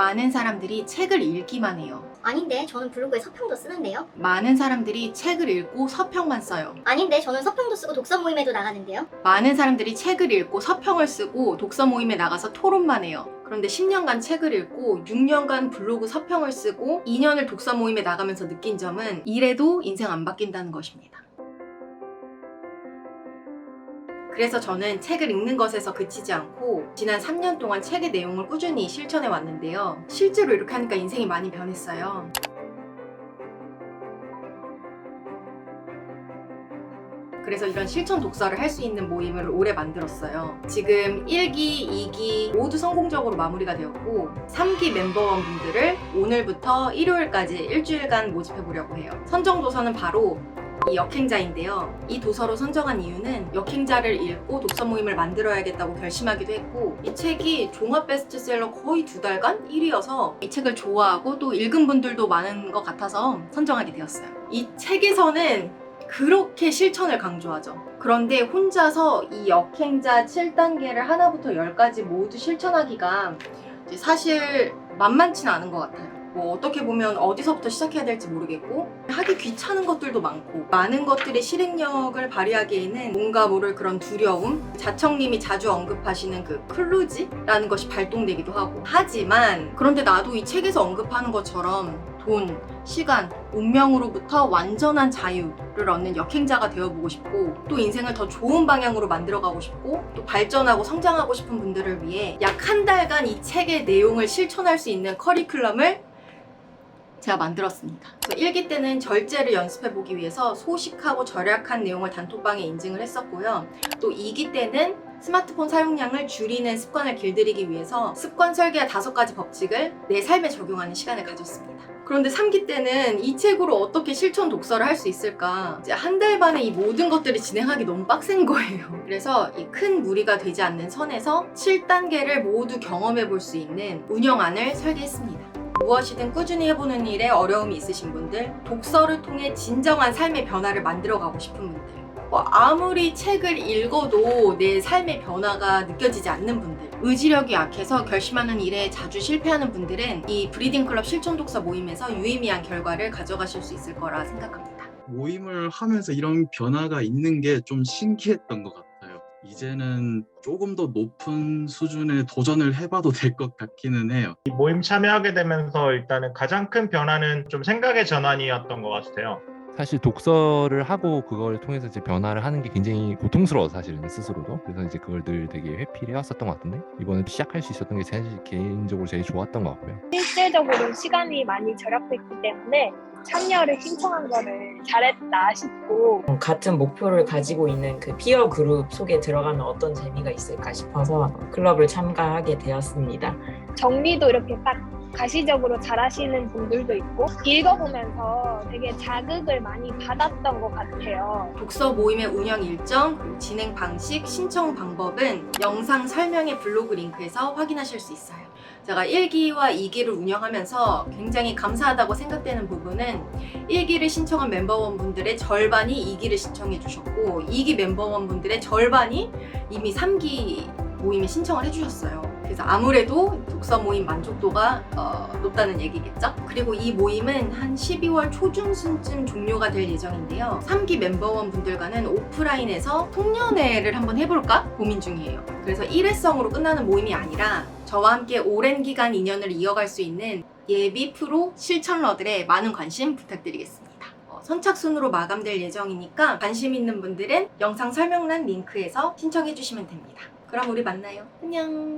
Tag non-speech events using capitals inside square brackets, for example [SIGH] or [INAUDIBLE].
많은 사람들이 책을 읽기만 해요. 아닌데 저는 블로그에 서평도 쓰는데요. 많은 사람들이 책을 읽고 서평만 써요. 아닌데 저는 서평도 쓰고 독서 모임에도 나가는데요. 많은 사람들이 책을 읽고 서평을 쓰고 독서 모임에 나가서 토론만 해요. 그런데 10년간 책을 읽고 6년간 블로그 서평을 쓰고 2년을 독서 모임에 나가면서 느낀 점은 이래도 인생 안 바뀐다는 것입니다. 그래서 저는 책을 읽는 것에서 그치지 않고 지난 3년 동안 책의 내용을 꾸준히 실천해 왔는데요. 실제로 이렇게 하니까 인생이 많이 변했어요. 그래서 이런 실천 독서를 할 수 있는 모임을 올해 만들었어요. 지금 1기, 2기 모두 성공적으로 마무리가 되었고 3기 멤버원분들을 오늘부터 일요일까지 일주일간 모집해 보려고 해요. 선정 도서는 바로 이 역행자인데요. 이 도서로 선정한 이유는 역행자를 읽고 독서 모임을 만들어야겠다고 결심하기도 했고 이 책이 종합 베스트셀러 거의 두 달간 1위여서 이 책을 좋아하고 또 읽은 분들도 많은 것 같아서 선정하게 되었어요. 이 책에서는 그렇게 실천을 강조하죠. 그런데 혼자서 이 역행자 7단계를 하나부터 10까지 모두 실천하기가 사실 만만치는 않은 것 같아요. 뭐 어떻게 보면 어디서부터 시작해야 될지 모르겠고 하기 귀찮은 것들도 많고 많은 것들의 실행력을 발휘하기에는 뭔가 모를 그런 두려움 자청님이 자주 언급하시는 그 클루지라는 것이 발동되기도 하고. 하지만 그런데 나도 이 책에서 언급하는 것처럼 돈, 시간, 운명으로부터 완전한 자유를 얻는 역행자가 되어보고 싶고 또 인생을 더 좋은 방향으로 만들어가고 싶고 또 발전하고 성장하고 싶은 분들을 위해 약 한 달간 이 책의 내용을 실천할 수 있는 커리큘럼을 제가 만들었습니다. 그래서 1기 때는 절제를 연습해보기 위해서 소식하고 절약한 내용을 단톡방에 인증을 했었고요. 또 2기 때는 스마트폰 사용량을 줄이는 습관을 길들이기 위해서 습관 설계의 다섯 가지 법칙을 내 삶에 적용하는 시간을 가졌습니다. 그런데 3기 때는 이 책으로 어떻게 실천 독서를 할 수 있을까? 이제 한 달 만에 이 모든 것들을 진행하기 너무 빡센 거예요. [LAUGHS] 그래서 이 큰 무리가 되지 않는 선에서 7단계를 모두 경험해 볼 수 있는 운영안을 설계했습니다. 무엇이든 꾸준히 해보는 일에 어려움이 있으신 분들, 독서를 통해 진정한 삶의 변화를 만들어가고 싶은 분들, 뭐 아무리 책을 읽어도 내 삶의 변화가 느껴지지 않는 분들, 의지력이 약해서 결심하는 일에 자주 실패하는 분들은 이 브리딩 클럽 실천 독서 모임에서 유의미한 결과를 가져가실 수 있을 거라 생각합니다. 모임을 하면서 이런 변화가 있는 게 좀 신기했던 것 같아요. 이제는 조금 더 높은 수준의 도전을 해봐도 [LAUGHS] 될 것 같기는 해요. 이 모임 참여하게 되면서 일단은 가장 큰 변화는 좀 생각의 전환이었던 것 같아요. 사실 독서를 하고 그걸 통해서 이제 변화를 하는 게 굉장히 고통스러워 사실은 스스로도 그래서 이제 그걸 늘 되게 회피를 해왔었던 것 같은데 이번에 시작할 수 있었던 게 사실 개인적으로 제일 좋았던 것 같고요 실제적으로 시간이 많이 절약됐기 때문에 참여를 신청한 거를 잘했다 싶고 어, 같은 목표를 가지고 있는 그 피어 그룹 속에 들어가면 어떤 재미가 있을까 싶어서 클럽을 참가하게 되었습니다. 정리도 이렇게 딱 가시적으로 잘하시는 분들도 있고 읽어보면서 되게 자극을 많이 받았던 것 같아요. 독서 모임의 운영 일정, 진행 방식, 신청 방법은 영상 설명의 블로그 링크에서 확인하실 수 있어요. 제가 1기와 2기를 운영하면서 굉장히 감사하다고 생각되는 부분은 1기를 신청한 멤버원분들의 절반이 2기를 신청해 주셨고 2기 멤버원분들의 절반이 이미 3기 모임에 신청을 해주셨어요. 그래서 아무래도 독서 모임 만족도가 어, 높다는 얘기겠죠? 그리고 이 모임은 한 12월 초중순쯤 종료가 될 예정인데요. 3기 멤버원 분들과는 오프라인에서 송년회를 한번 해볼까 고민 중이에요. 그래서 일회성으로 끝나는 모임이 아니라 저와 함께 오랜 기간 인연을 이어갈 수 있는 예비 프로 실천러들의 많은 관심 부탁드리겠습니다. 어, 선착순으로 마감될 예정이니까 관심 있는 분들은 영상 설명란 링크에서 신청해 주시면 됩니다. 그럼 우리 만나요. 안녕.